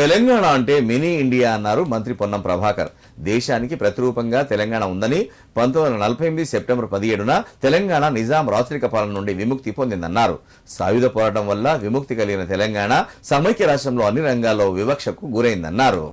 తెలంగాణ అంటే mini India అన్నారు మంత్రి పొన్నం ప్రభాకర్. దేశానికి ప్రతిరూపంగా తెలంగాణ ఉందని పంతొమ్మిది వందల నలభై ఎనిమిది సెప్టెంబర్ పదిహేడున తెలంగాణ నిజాం రాచరిక పాలన నుండి విముక్తి పొందిందన్నారు. సాయుధ పోరాటం వల్ల విముక్తి కలిగిన తెలంగాణ సమైక్య రాష్ట్రంలో అన్ని రంగాల్లో వివక్షకు గురైందన్నారు.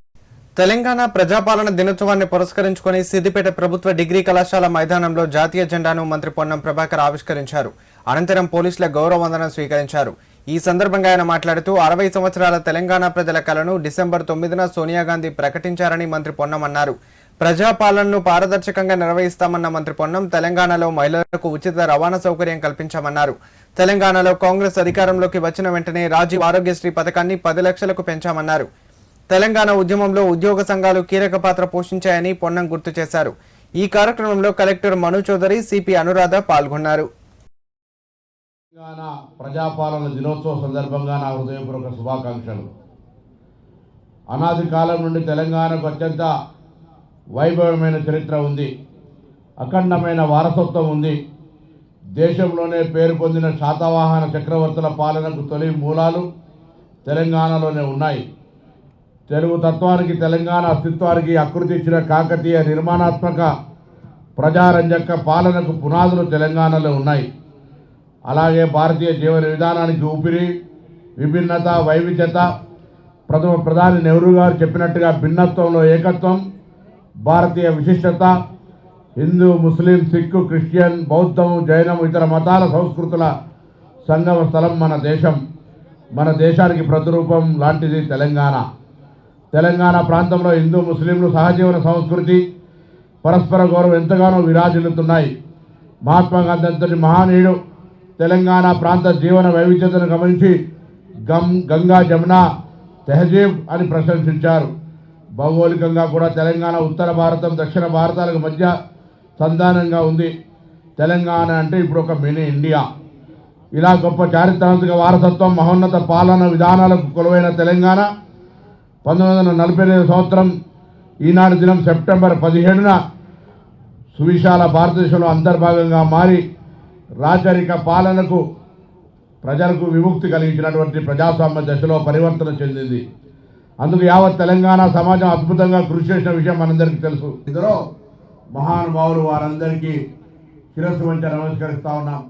తెలంగాణ ప్రజాపాలన దినోత్సవాన్ని పురస్కరించుకుని సిద్దిపేట ప్రభుత్వ డిగ్రీ కళాశాల మైదానంలో జాతీయ జెండాను మంత్రి పొన్నం ప్రభాకర్ ఆవిష్కరించారు. అనంతరం పోలీసుల గౌరవ వందనం స్వీకరించారు. ఈ సందర్భంగా ఆయన మాట్లాడుతూ అరవై సంవత్సరాల తెలంగాణ ప్రజల కలను డిసెంబర్ తొమ్మిదిన సోనియా గాంధీ ప్రకటించారని మంత్రి పొన్నమన్నారు ప్రజాపాలనను పారదర్శకంగా నిర్వహిస్తామన్న మంత్రి పొన్నం తెలంగాణలో మహిళలకు ఉచిత రవాణా సౌకర్యం కల్పించామన్నారు. తెలంగాణలో కాంగ్రెస్ అధికారంలోకి వచ్చిన వెంటనే రాజీవ్ ఆరోగ్యశ్రీ పథకాన్ని పది లక్షలకు పెంచామన్నారు. తెలంగాణ ఉద్యమంలో ఉద్యోగ సంఘాలు కీలక పాత్ర పోషించాయని పొన్నం గుర్తు చేశారు. ఈ కార్యక్రమంలో కలెక్టర్ మను చౌదరి సిపి అనురాధ పాల్గొన్నారు. తెలంగాణ ప్రజాపాలన దినోత్సవ సందర్భంగా నా హృదయపూర్వక శుభాకాంక్షలు. అనాది కాలం నుండి తెలంగాణకు అత్యంత వైభవమైన చరిత్ర ఉంది. అఖండమైన వారసత్వం ఉంది. దేశంలోనే పేరు పొందిన శాతవాహన చక్రవర్తుల పాలనకు తొలి మూలాలు తెలంగాణలోనే ఉన్నాయి. తెలుగు తత్వానికి తెలంగాణ అస్తిత్వానికి ఆకృతి ఇచ్చిన కాకతీయ నిర్మాణాత్మక ప్రజారంజక పాలనకు పునాదులు తెలంగాణలో ఉన్నాయి. అలాగే భారతీయ జీవన విధానానికి ఊపిరి విభిన్నత వైవిధ్యత. ప్రథమ ప్రధాని నెహ్రూ గారు చెప్పినట్టుగా భిన్నత్వంలో ఏకత్వం భారతీయ విశిష్టత హిందూ ముస్లిం సిక్కు క్రిస్టియన్ బౌద్ధం జైనం ఇతర మతాల సంస్కృతుల సంగమ స్థలం మన దేశం. మన దేశానికి ప్రతిరూపం లాంటిది తెలంగాణ. తెలంగాణ ప్రాంతంలో హిందూ ముస్లింలు సహజీవన సంస్కృతి పరస్పర గౌరవం ఎంతగానో విరాజిల్లుతున్నాయి. మహాత్మా గాంధీ అంతటి మహానీయుడు తెలంగాణ ప్రాంత జీవన వైవిధ్యతను గమనించి గం గంగా జమున తెహజీబ్ అని ప్రశంసించారు. భౌగోళికంగా కూడా తెలంగాణ ఉత్తర భారతం దక్షిణ భారతాలకు మధ్య సంధానంగా ఉంది. తెలంగాణ అంటే ఇప్పుడు ఒక మినీ ఇండియా. ఇలా గొప్ప చారిత్రాత్మక వారసత్వం మహోన్నత పాలన విధానాలకు కొలువైన తెలంగాణ పంతొమ్మిది వందల నలభై ఐదు సంవత్సరం ఈనాడు దినం సెప్టెంబర్ పదిహేడున సువిశాల భారతదేశంలో అంతర్భాగంగా మారి రాచరిక పాలనకు ప్రజలకు విముక్తి కలిగించినటువంటి ప్రజాస్వామ్య దశలో పరివర్తన చెందింది. అందుకు యావత్ తెలంగాణ సమాజం అద్భుతంగా కృషి చేసిన విషయం మనందరికీ తెలుసు. ఇందులో మహానుభావులు వారందరికీ శిరస్సు వంచ నమస్కరిస్తా ఉన్నాం.